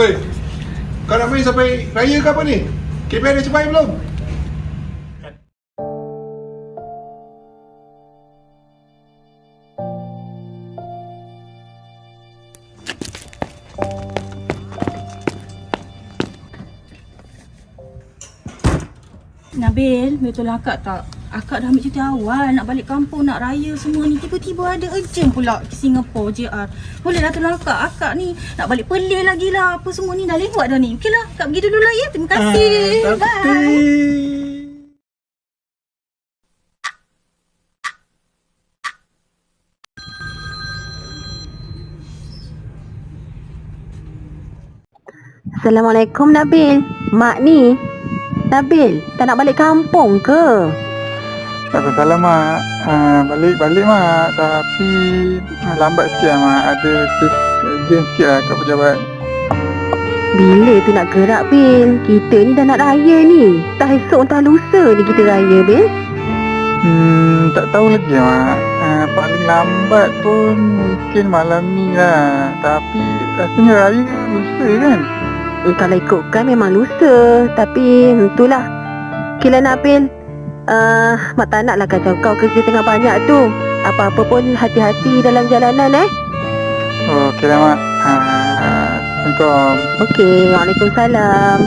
Hei, kau nak main sampai raya ke apa ni? KPR dah cepat belum? thank Nabil, betul lah akak tak? Akak dah ambil cuti awal, nak balik kampung, nak raya semua ni. Tiba-tiba ada urgent pula ke Singapore, JR. Boleh lah tolong akak. Akak ni nak balik Perlis lagi lah. Apa semua ni dah lewat dah ni. Okey lah, akak pergi dulu lah ya. Terima kasih. Ah, Bye. Assalamualaikum Nabil. Mak ni. Nabil, tak nak balik kampung ke? Tak salah mak uh, Balik-balik mak Tapi uh, Lambat sikit lah mak Ada kes urgent sikit lah kat pejabat Bila tu nak gerak Bil? Kita ni dah nak raya ni. Tak esok tak lusa ni kita raya Bil. Hmm Tak tahu lagi lah mak uh, Paling lambat pun Mungkin malam ni lah Tapi Rasanya raya lusa kan Kalau ikutkan memang lusa. Tapi itulah. Okey lah Nabil. Uh, mak tak nak lah kacau kau kerja tengah banyak tu. Apa-apa pun hati-hati dalam jalanan eh. Oh okey lah mak uh, Assalamualaikum Okey, Waalaikumsalam.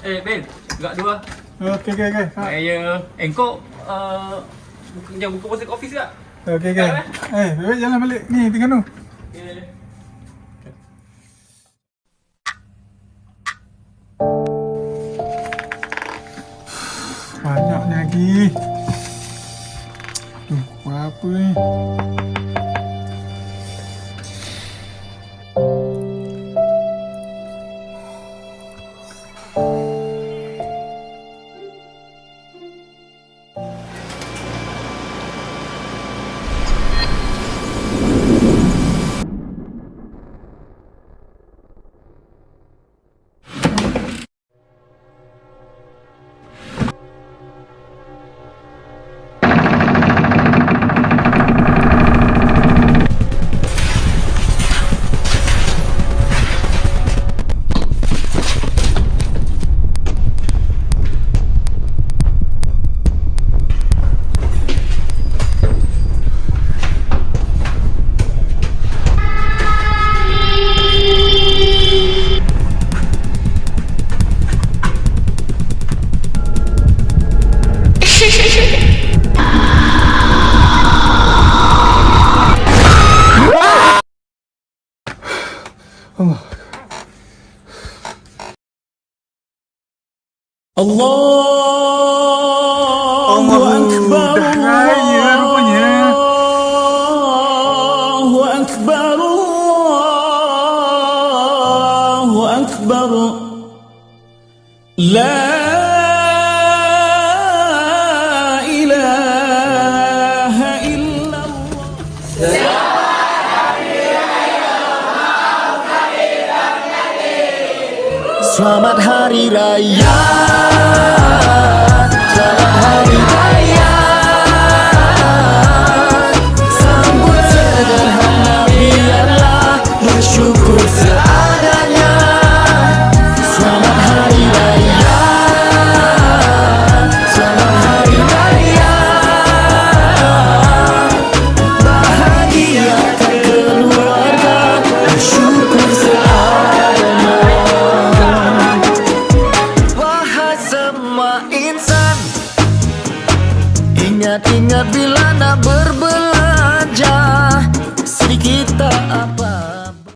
Eh, Ben, gerak dua. Okey, okey, okey. Ha, Saya, eh kau uh, buka, jangan buka pasal office tak? Okey, okey. Eh, bebek jalan balik. Ni, tengah tu. ดีหนุ่มคว้าเพื่อ الله أكبر الله أكبر. لا Selamat Hari Raya insan. Ingat-ingat bila nak berbelanja Sedikit tak apa